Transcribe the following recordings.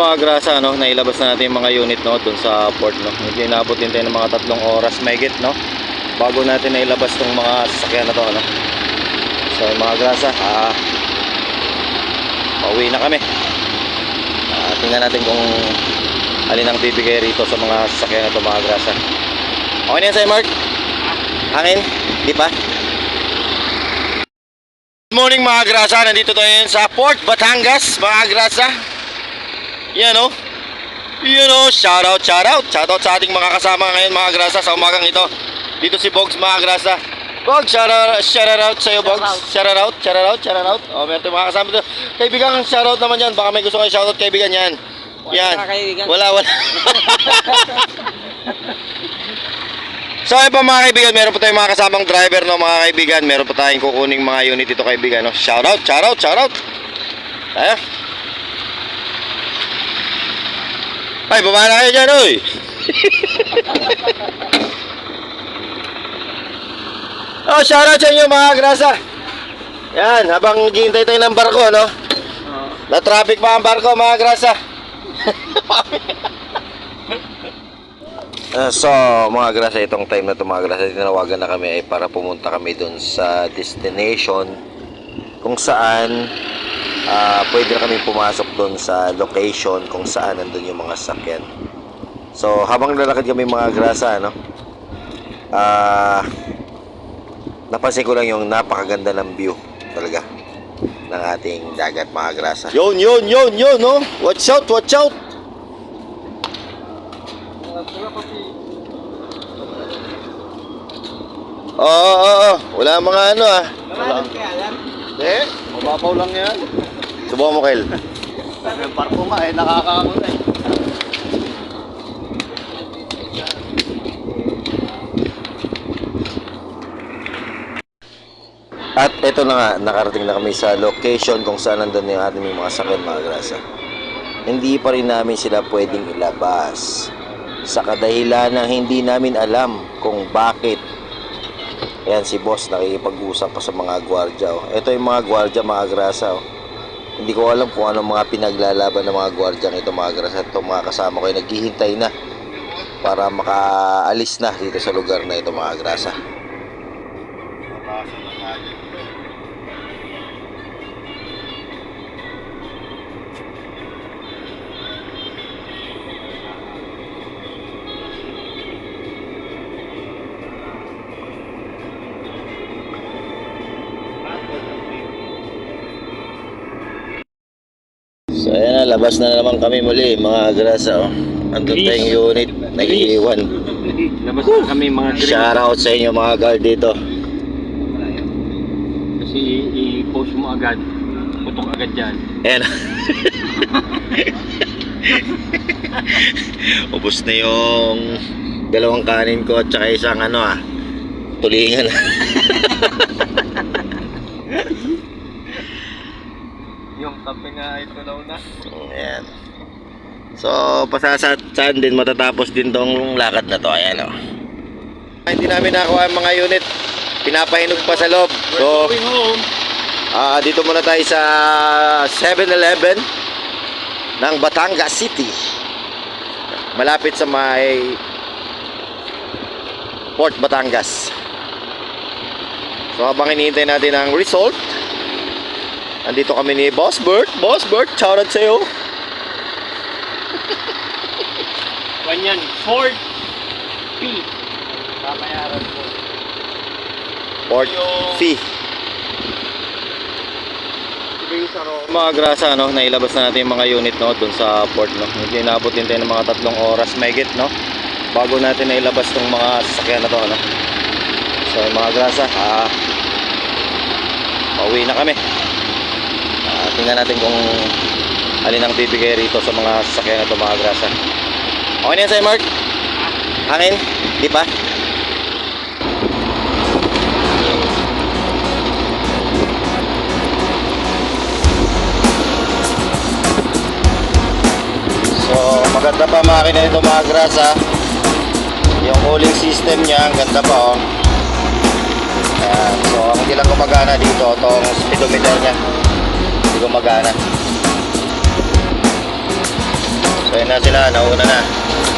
mga grasa, no, nailabas na natin yung mga unit no, dun sa port. No. Medyo inabot din tayo ng mga tatlong oras mahigit, no, bago natin nailabas tong mga sasakyan na to. Ano. So mga grasa, ah, pauwi na kami. Ah, tingnan natin kung alin ang bibigay rito sa mga sasakyan na to mga grasa. Okay na yan Mark? Hangin? Di pa? Good morning mga grasa, nandito tayo sa Port Batangas mga grasa. Yan o. Yan o, shout out, shout out. Shout out sa ating mga kasama ngayon mga grasa sa umagang ito. Dito si Bogs mga grasa. Bogs, shout out, shout out sa iyo Bogs. Shout out, shout out, shout out. O, meron tayong mga kasama dito. Kaibigan, shout out naman yan. Baka may gusto kayo shout out kaibigan yan. Yan. Wala. Wala. So ayun pa mga kaibigan, meron pa tayong mga kasamang driver no mga kaibigan. Meron pa tayong kukuning mga unit dito kaibigan no. Shout out, shout out, shout out. Tayo. Ay, baba na kayo dyan, oy. oh, shout out sa inyo mga grasa. Yan, habang ghihintay tayo ng barko, no? Na traffic pa ang barko mga grasa. Ah, so, mga grasa, itong time na ito mga grasa, tinawagan na kami ay para pumunta kami dun sa destination kung saan ah, pwede na kami pumasok dun sa location kung saan nandun yung mga sakyan. So, habang lalakad kami mga grasa, ano, ah, napansin ko lang yung napakaganda ng view talaga ng ating dagat mga grasa. Yun, yun, yun, yun, no? Watch out, watch out! Oo, oo, oo. Wala mga ano ah. Wala. Hindi, mababaw lang yan. Subukan mo, Kel. Yung parko nga eh, nakakakamot eh. At ito na nga, nakarating na kami sa location kung saan nandun yung ating mga sakyan mga grasa. Hindi pa rin namin sila pwedeng ilabas. Sa kadahilan ng hindi namin alam kung bakit. Ayan si boss nakikipag-usap pa sa mga gwardya. Oh. Ito yung mga gwardya mga grasa. Oh. Hindi ko alam kung anong mga pinaglalaban ng mga gwardya ito mga grasa. Ito mga kasama ko ay naghihintay na para makaalis na dito sa lugar na ito mga grasa. Ayan na, labas na naman kami muli mga grasa. Oh. Andun tayong unit, nag-iwan. Labas na kami mga green. Shout out sa inyo mga guard dito. Kasi i-post mo agad. Putok agad dyan. Ayan. Ubus na yung dalawang kanin ko at saka isang ano ah, tulingan. Yung kape nga ito daw na. Ayan. So, pasasaan din matatapos din tong lakad na to. Ayan o. Hindi namin nakuha ang mga unit. Pinapahinog pa sa loob. So, ah dito muna tayo sa 7-Eleven ng Batangas City. Malapit sa may Port Batangas. So, habang hinihintay natin ang result, andito kami ni Boss Bert. Boss Bert, shoutout sa'yo. Ganyan. Ford P. Kamayaran po. Yung- fee. Mga grasa, no, nailabas na natin yung mga unit no, dun sa port. No. Medyo inabot din tayo ng mga tatlong oras mahigit, no, bago natin nailabas tong mga sasakyan na to. No. So, mga grasa, ah, pauwi na kami. Tingnan natin kung alin ang bibigay rito sa mga sasakyan na to, mga grasa. Okay na yan sa'yo, Mark? Hangin? Di pa? So, maganda pa makina nito mga grasa. Yung cooling system niya, ang ganda pa oh. Ayan. So, ang hindi gumagana dito, itong speedometer niya. Gumagana. na sila, nauna na.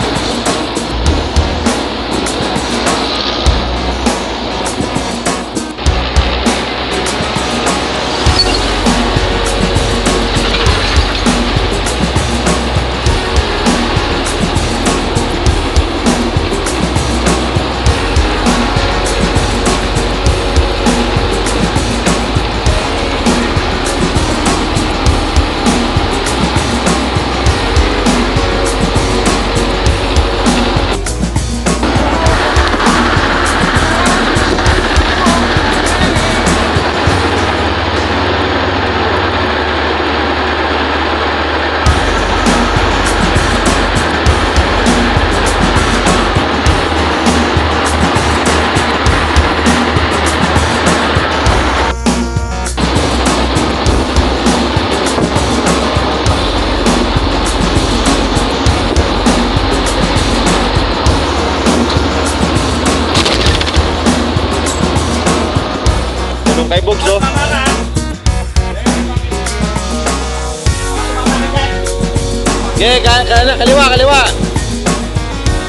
Okay, ka ka kaliwa, kaliwa.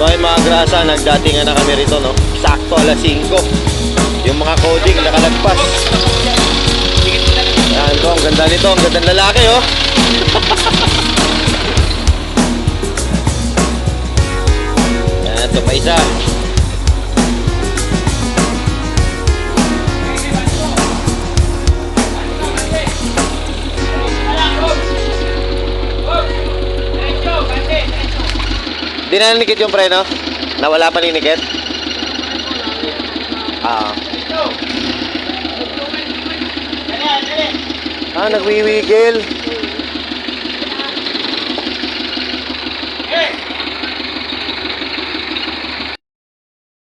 So ay mga grasa, nagdatingan na kami rito, no? Sakto alas 5. Yung mga coding nakalagpas. Yan to, ang ganda nito, ang ganda ng lalaki, oh. Yan, ito pa isa. Di na nanikit yung preno? Nawala pa ninikit? Ah. Ah, nagwiwigil.